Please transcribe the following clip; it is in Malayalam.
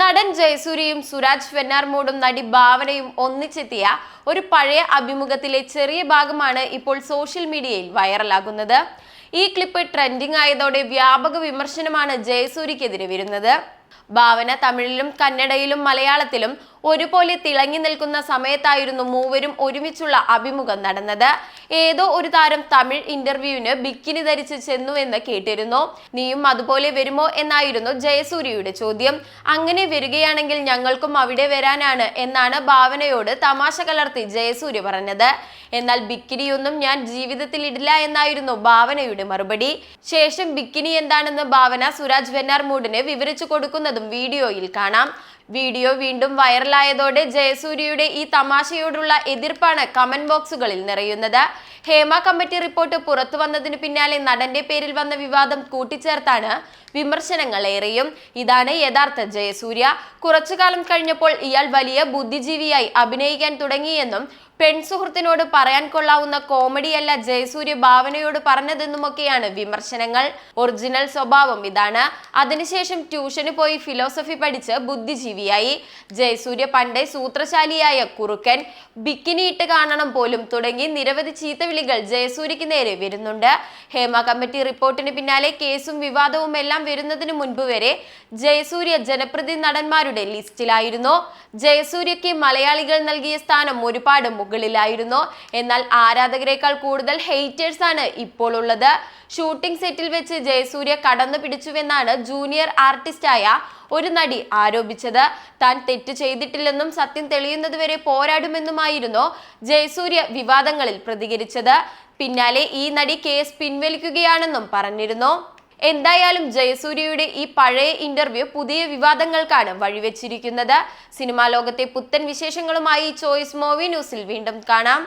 നടൻ ജയസൂര്യയും സുരാജ് വെന്നാർമോടും നടി ഭാവനയും ഒന്നിച്ചെത്തിയ ഒരു പഴയ അഭിമുഖത്തിലെ ചെറിയ ഭാഗമാണ് ഇപ്പോൾ സോഷ്യൽ മീഡിയയിൽ വൈറലാകുന്നത്. ഈ ക്ലിപ്പ് ട്രെൻഡിംഗ് ആയതോടെ വ്യാപക വിമർശനമാണ് ജയസൂര്യക്കെതിരെ വരുന്നത്. ഭാവന തമിഴിലും കന്നഡയിലും മലയാളത്തിലും ഒരുപോലെ തിളങ്ങി നിൽക്കുന്ന സമയത്തായിരുന്നു മൂവരും ഒരുമിച്ചുള്ള അഭിമുഖം നടന്നത്. ഏതോ ഒരു താരം തമിഴ് ഇന്റർവ്യൂവിന് ബിക്കിനി ധരിച്ച് ചെന്നു എന്ന് കേട്ടിരുന്നു. നീയും അതുപോലെ വരുമോ എന്നായിരുന്നു ജയസൂര്യയുടെ ചോദ്യം. അങ്ങനെ വരികയാണെങ്കിൽ ഞങ്ങൾക്കും അവിടെ വരാനാണ് എന്നാണ് ഭാവനയോട് തമാശ കലർത്തി ജയസൂര്യ പറഞ്ഞത്. എന്നാൽ ബിക്കിനിയൊന്നും ഞാൻ ജീവിതത്തിൽ ഇടില്ല എന്നായിരുന്നു ഭാവനയുടെ മറുപടി. ശേഷം ബിക്കിനി എന്താണെന്ന് ഭാവന സുരാജ് വെന്നാർമൂഡിന് വിവരിച്ചു കൊടുക്കുന്നതും വീഡിയോയിൽ കാണാം. വീഡിയോ വീണ്ടും വൈറലായതോടെ ജയസൂര്യയുടെ ഈ തമാശയോടുള്ള എതിർപ്പാണ് കമന്റ് ബോക്സുകളിൽ നിറയുന്നത്. ഹേമ കമ്മിറ്റി റിപ്പോർട്ട് പുറത്തു വന്നതിന് പിന്നാലെ നടന്റെ പേരിൽ വന്ന വിവാദം കൂട്ടിച്ചേർത്താണ് വിമർശനങ്ങൾ ഏറെയും. ഇതാണ് യഥാർത്ഥ ജയസൂര്യ. കുറച്ചു കാലം കഴിഞ്ഞപ്പോൾ ഇയാൾ വലിയ ബുദ്ധിജീവിയായി അഭിനയിക്കാൻ തുടങ്ങിയെന്നും പെൺസുഹൃത്തിനോട് പറയാൻ കൊള്ളാവുന്ന കോമഡിയല്ല ജയസൂര്യ ഭാവനയോട് പറഞ്ഞതെന്നുമൊക്കെയാണ് വിമർശനങ്ങൾ. ഒറിജിനൽ സ്വഭാവം ഇതാണ്. അതിനുശേഷം ട്യൂഷന് പോയി ഫിലോസഫി പഠിച്ച് ബുദ്ധിജീവിയായി. ജയസൂര്യ പണ്ടേ സൂത്രശാലിയായ കുറുക്കൻ. ബിക്കിനി ഇട്ട് കാണണം പോലും തുടങ്ങി നിരവധി ചീത്തവിളികൾ ജയസൂര്യക്ക് നേരെ വരുന്നുണ്ട്. ഹേമ കമ്മിറ്റി റിപ്പോർട്ടിന് പിന്നാലെ കേസും വിവാദവും എല്ലാം വരുന്നതിന് മുൻപ് വരെ ജയസൂര്യ ജനപ്രതി നടന്മാരുടെ ലിസ്റ്റിലായിരുന്നു. ജയസൂര്യയ്ക്ക് മലയാളികൾ നൽകിയ സ്ഥാനം ഒരുപാട് മുകളിലായിരുന്നു? എന്നാൽ ആരാധകരെക്കാൾ കൂടുതൽ ഹെയ്റ്റേഴ്സ് ആണ് ഇപ്പോൾ ഉള്ളത്. ഷൂട്ടിംഗ് സെറ്റിൽ വെച്ച് ജയസൂര്യ കടന്നു പിടിച്ചുവെന്നാണ് ജൂനിയർ ആർട്ടിസ്റ്റായ ഒരു നടി ആരോപിച്ചത്. താൻ തെറ്റ് ചെയ്തിട്ടില്ലെന്നും സത്യം തെളിയുന്നതുവരെ പോരാടുമെന്നുമായിരുന്നു ജയസൂര്യ വിവാദങ്ങളിൽ പ്രതികരിച്ചത്. പിന്നാലെ ഈ നടി കേസ് പിൻവലിക്കുകയാണെന്നും പറഞ്ഞിരുന്നു. എന്തായാലും ജയസൂര്യയുടെ ഈ പഴയ ഇന്റർവ്യൂ പുതിയ വിവാദങ്ങൾക്കാണ് വഴിവെച്ചിരിക്കുന്നത്. സിനിമാ ലോകത്തെ പുത്തൻ വിശേഷങ്ങളുമായി ചോയ്സ് മൂവി ന്യൂസിൽ വീണ്ടും കാണാം.